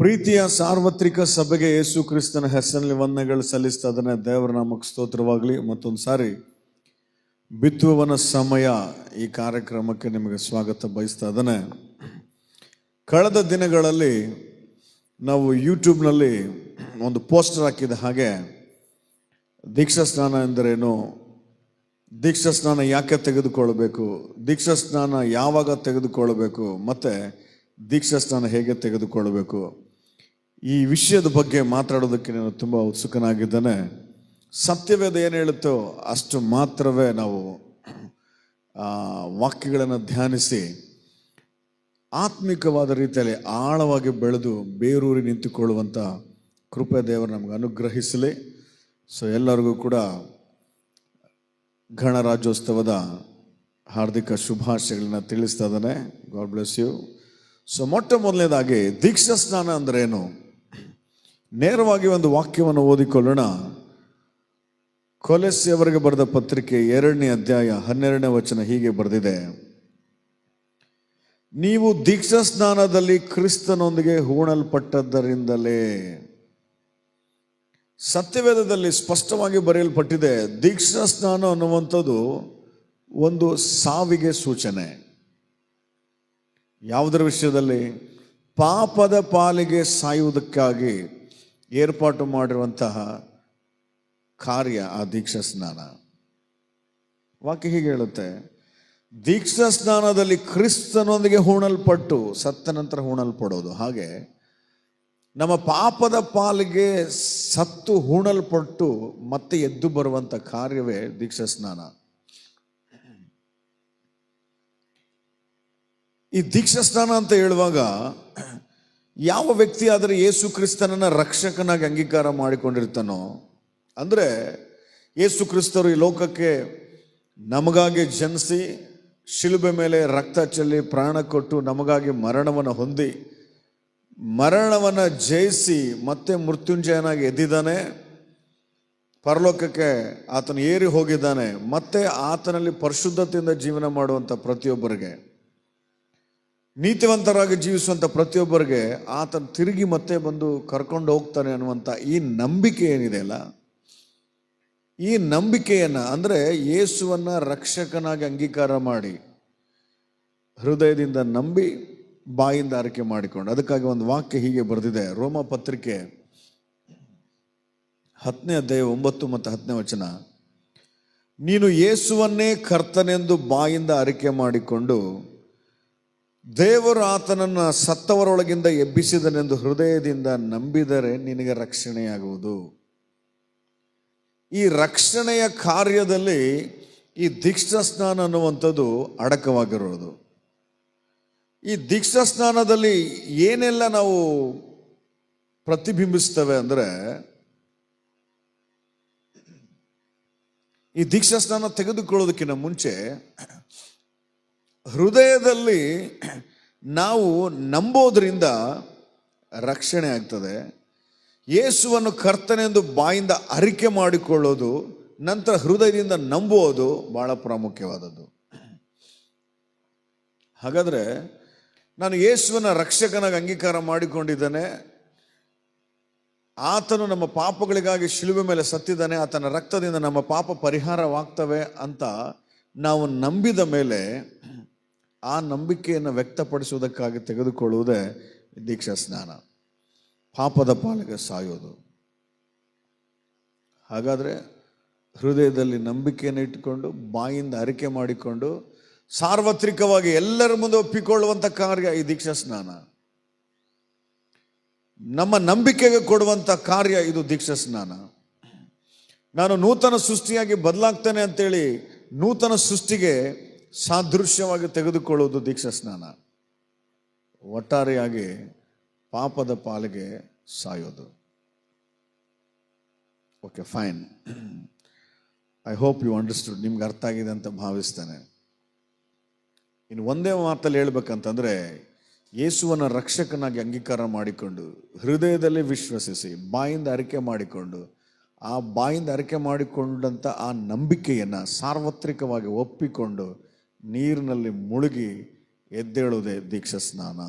ಪ್ರೀತಿಯ ಸಾರ್ವತ್ರಿಕ ಸಭೆಗೆ ಯೇಸು ಕ್ರಿಸ್ತನ ಹೆಸರಿನಲ್ಲಿ ವಂದನೆಗಳು ಸಲ್ಲಿಸ್ತಾ ದೇವರ ನಾಮಕ್ಕೆ ಸ್ತೋತ್ರವಾಗಲಿ. ಮತ್ತೊಂದು ಸಾರಿ, ಬಿತ್ತುವವನ ಸಮಯ ಈ ಕಾರ್ಯಕ್ರಮಕ್ಕೆ ನಿಮಗೆ ಸ್ವಾಗತ ಬಯಸ್ತಾ ಇದ್ದಾನೆ. ಕಳೆದ ದಿನಗಳಲ್ಲಿ ನಾವು ಯೂಟ್ಯೂಬ್ನಲ್ಲಿ ಒಂದು ಪೋಸ್ಟರ್ ಹಾಕಿದ ಹಾಗೆ, ದೀಕ್ಷಾ ಸ್ನಾನ ಎಂದರೇನು, ದೀಕ್ಷಾ ಸ್ನಾನ ಯಾಕೆ ತೆಗೆದುಕೊಳ್ಳಬೇಕು, ದೀಕ್ಷಾ ಸ್ನಾನ ಯಾವಾಗ ತೆಗೆದುಕೊಳ್ಳಬೇಕು, ಮತ್ತು ದೀಕ್ಷಾ ಸ್ನಾನ ಹೇಗೆ ತೆಗೆದುಕೊಳ್ಳಬೇಕು ಈ ವಿಷಯದ ಬಗ್ಗೆ ಮಾತಾಡೋದಕ್ಕೆ ನಾನು ತುಂಬ ಉತ್ಸುಕನಾಗಿದ್ದೇನೆ. ಸತ್ಯವೇದ ಏನು ಹೇಳುತ್ತೋ ಅಷ್ಟು ಮಾತ್ರವೇ ನಾವು ವಾಕ್ಯಗಳನ್ನು ಧ್ಯಾನಿಸಿ ಆತ್ಮಿಕವಾದ ರೀತಿಯಲ್ಲಿ ಆಳವಾಗಿ ಬೆಳೆದು ಬೇರೂರಿ ನಿಂತುಕೊಳ್ಳುವಂಥ ಕೃಪೆ ದೇವರು ನಮಗೆ ಅನುಗ್ರಹಿಸಲಿ. ಸೊ ಎಲ್ಲರಿಗೂ ಕೂಡ ಗಣರಾಜ್ಯೋತ್ಸವದ ಹಾರ್ದಿಕ ಶುಭಾಶಯಗಳನ್ನ ತಿಳಿಸ್ತಾ ಇದ್ದಾನೆ. ಗಾಡ್ ಬ್ಲೆಸ್ ಯು ಸೊ ಮೊಟ್ಟ ಮೊದಲನೇದಾಗಿ ದೀಕ್ಷಾ ಸ್ನಾನ ಅಂದ್ರೇನು ನೇರವಾಗಿ ಒಂದು ವಾಕ್ಯವನ್ನು ಓದಿಕೊಳ್ಳೋಣ. ಕೊಲೆಸಿಯವರಿಗೆ ಬರೆದ ಪತ್ರಿಕೆ ಎರಡನೇ ಅಧ್ಯಾಯ ಹನ್ನೆರಡನೇ ವಚನ ಹೀಗೆ ಬರೆದಿದೆ. ನೀವು ದೀಕ್ಷಾ ಸ್ನಾನದಲ್ಲಿ ಕ್ರಿಸ್ತನೊಂದಿಗೆ ಹೂಣಲ್ಪಟ್ಟದ್ದರಿಂದಲೇ. ಸತ್ಯವೇದದಲ್ಲಿ ಸ್ಪಷ್ಟವಾಗಿ ಬರೆಯಲ್ಪಟ್ಟಿದೆ ದೀಕ್ಷಾ ಸ್ನಾನ ಅನ್ನುವಂಥದ್ದು ಒಂದು ಸಾವಿಗೆ ಸೂಚನೆ. ಯಾವುದರ ವಿಷಯದಲ್ಲಿ? ಪಾಪದ ಪಾಲಿಗೆ ಸಾಯುವುದಕ್ಕಾಗಿ. ಏರ್ಪಾಟು ಮಾಡಿರುವಂತಹ ಕಾರ್ಯ ಆ ದೀಕ್ಷಾ ಸ್ನಾನ. ವಾಕ್ಯ ಹೀಗೆ ಹೇಳುತ್ತೆ, ದೀಕ್ಷಾ ಸ್ನಾನದಲ್ಲಿ ಕ್ರಿಸ್ತನೊಂದಿಗೆ ಹೂಣಲ್ಪಟ್ಟು ಸತ್ತ ನಂತರ ಹೂಣಲ್ಪಡೋದು. ಹಾಗೆ ನಮ್ಮ ಪಾಪದ ಪಾಲಿಗೆ ಸತ್ತು ಹೂಣಲ್ಪಟ್ಟು ಮತ್ತೆ ಎದ್ದು ಬರುವಂತ ಕಾರ್ಯವೇ ದೀಕ್ಷಾ ಸ್ನಾನ. ಈ ದೀಕ್ಷಾ ಸ್ನಾನ ಅಂತ ಹೇಳುವಾಗ ಯಾವ ವ್ಯಕ್ತಿ ಆದರೆ ಯೇಸು ಕ್ರಿಸ್ತನನ್ನು ರಕ್ಷಕನಾಗಿ ಅಂಗೀಕಾರ ಮಾಡಿಕೊಂಡಿರ್ತಾನೋ, ಅಂದರೆ ಯೇಸು ಕ್ರಿಸ್ತರು ಈ ಲೋಕಕ್ಕೆ ನಮಗಾಗಿ ಜನಿಸಿ ಶಿಲುಬೆ ಮೇಲೆ ರಕ್ತ ಚೆಲ್ಲಿ ಪ್ರಾಣ ಕೊಟ್ಟು ನಮಗಾಗಿ ಮರಣವನ್ನು ಹೊಂದಿ, ಮರಣವನ್ನು ಜಯಿಸಿ ಮತ್ತೆ ಮೃತ್ಯುಂಜಯನಾಗಿ ಎದ್ದಿದ್ದಾನೆ, ಪರಲೋಕಕ್ಕೆ ಆತನು ಏರಿ ಹೋಗಿದ್ದಾನೆ, ಮತ್ತೆ ಆತನಲ್ಲಿ ಪರಿಶುದ್ಧತೆಯಿಂದ ಜೀವನ ಮಾಡುವಂಥ ಪ್ರತಿಯೊಬ್ಬರಿಗೆ. ನೀತಿವಂತರಾಗಿ ಜೀವಿಸುವಂಥ ಪ್ರತಿಯೊಬ್ಬರಿಗೆ ಆತನ ತಿರುಗಿ ಮತ್ತೆ ಬಂದು ಕರ್ಕೊಂಡು ಹೋಗ್ತಾನೆ ಅನ್ನುವಂಥ ಈ ನಂಬಿಕೆ ಏನಿದೆ ಅಲ್ಲ? ಈ ನಂಬಿಕೆಯನ್ನು ಅಂದರೆ ಯೇಸುವನ್ನು ರಕ್ಷಕನಾಗಿ ಅಂಗೀಕಾರ ಮಾಡಿ, ಹೃದಯದಿಂದ ನಂಬಿ, ಬಾಯಿಂದ ಆರೈಕೆ ಮಾಡಿಕೊಂಡು, ಅದಕ್ಕಾಗಿ ಒಂದು ವಾಕ್ಯ ಹೀಗೆ ಬರೆದಿದೆ, ರೋಮ ಪತ್ರಿಕೆ ಹತ್ತನೇ ಅಧ್ಯಾಯ ಒಂಬತ್ತು ಮತ್ತು ಹತ್ತನೇ ವಚನ, ನೀನು ಯೇಸುವನ್ನೇ ಕರ್ತನೆಂದು ಬಾಯಿಂದ ಅರಿಕೆ ಮಾಡಿಕೊಂಡು ದೇವರು ಆತನನ್ನು ಸತ್ತವರೊಳಗಿಂದ ಎಬ್ಬಿಸಿದನೆಂದು ಹೃದಯದಿಂದ ನಂಬಿದರೆ ನಿನಗೆ ರಕ್ಷಣೆಯಾಗುವುದು. ಈ ರಕ್ಷಣೆಯ ಕಾರ್ಯದಲ್ಲಿ ಈ ದೀಕ್ಷಾ ಸ್ನಾನ ಅನ್ನುವಂಥದ್ದು ಅಡಕವಾಗಿರೋದು. ಈ ದೀಕ್ಷಾ ಸ್ನಾನದಲ್ಲಿ ಏನೆಲ್ಲ ನಾವು ಪ್ರತಿಬಿಂಬಿಸ್ತವೆ ಅಂದರೆ, ಈ ದೀಕ್ಷಾ ಸ್ನಾನ ತೆಗೆದುಕೊಳ್ಳೋದಕ್ಕಿಂತ ಮುಂಚೆ ಹೃದಯದಲ್ಲಿ ನಾವು ನಂಬೋದ್ರಿಂದ ರಕ್ಷಣೆ ಆಗ್ತದೆ. ಯೇಸುವನ್ನು ಕರ್ತನೆಂದು ಬಾಯಿಂದ ಅರಿಕೆ ಮಾಡಿಕೊಳ್ಳೋದು, ನಂತರ ಹೃದಯದಿಂದ ನಂಬುವುದು ಬಹಳ ಪ್ರಾಮುಖ್ಯವಾದದ್ದು. ಹಾಗಾದರೆ ನಾನು ಯೇಸುವನ ರಕ್ಷಕನಾಗಿ ಅಂಗೀಕಾರ ಮಾಡಿಕೊಂಡಿದ್ದೇನೆ. ಆತನು ನಮ್ಮ ಪಾಪಗಳಿಗಾಗಿ ಶಿಲುಬೆ ಮೇಲೆ ಸತ್ತಿದ್ದಾನೆ, ಆತನ ರಕ್ತದಿಂದ ನಮ್ಮ ಪಾಪ ಪರಿಹಾರವಾಗ್ತವೆ ಅಂತ ನಾವು ನಂಬಿದ ಮೇಲೆ ಆ ನಂಬಿಕೆಯನ್ನು ವ್ಯಕ್ತಪಡಿಸುವುದಕ್ಕಾಗಿ ತೆಗೆದುಕೊಳ್ಳುವುದೇ ದೀಕ್ಷಾ ಸ್ನಾನ. ಪಾಪದ ಪಾಲಿಗೆ ಸಾಯೋದು. ಹಾಗಾದರೆ ಹೃದಯದಲ್ಲಿ ನಂಬಿಕೆಯನ್ನು ಇಟ್ಟುಕೊಂಡು, ಬಾಯಿಂದ ಅರಿಕೆ ಮಾಡಿಕೊಂಡು, ಸಾರ್ವತ್ರಿಕವಾಗಿ ಎಲ್ಲರ ಮುಂದೆ ಒಪ್ಪಿಕೊಳ್ಳುವಂಥ ಕಾರ್ಯ ಈ ದೀಕ್ಷಾ ಸ್ನಾನ. ನಮ್ಮ ನಂಬಿಕೆಗೆ ಕೊಡುವಂಥ ಕಾರ್ಯ ಇದು ದೀಕ್ಷಾ ಸ್ನಾನ. ನಾನು ನೂತನ ಸೃಷ್ಟಿಯಾಗಿ ಬದಲಾಗ್ತೇನೆ ಅಂತೇಳಿ ನೂತನ ಸೃಷ್ಟಿಗೆ ಸಾದೃಶ್ಯವಾಗಿ ತೆಗೆದುಕೊಳ್ಳುವುದು ದೀಕ್ಷಾ ಸ್ನಾನ. ಒಟ್ಟಾರೆಯಾಗಿ ಪಾಪದ ಪಾಲಿಗೆ ಸಾಯೋದು. Okay fine I hope you understood ನಿಮ್ಗೆ ಅರ್ಥ ಆಗಿದೆ ಅಂತ ಭಾವಿಸ್ತೇನೆ. ಇನ್ನು ಒಂದೇ ಮಾತಲ್ಲಿ ಹೇಳ್ಬೇಕಂತಂದ್ರೆ, ಯೇಸುವನ್ನು ರಕ್ಷಕನಾಗಿ ಅಂಗೀಕಾರ ಮಾಡಿಕೊಂಡು, ಹೃದಯದಲ್ಲಿ ವಿಶ್ವಸಿಸಿ, ಬಾಯಿಂದ ಅರಿಕೆ ಮಾಡಿಕೊಂಡು, ಆ ಬಾಯಿಂದ ಅರಿಕೆ ಮಾಡಿಕೊಂಡಂಥ ಆ ನಂಬಿಕೆಯನ್ನು ಸಾರ್ವತ್ರಿಕವಾಗಿ ಒಪ್ಪಿಕೊಂಡು ನೀರಿನಲ್ಲಿ ಮುಳುಗಿ ಎದ್ದೇಳುವುದೇ ದೀಕ್ಷಾ ಸ್ನಾನ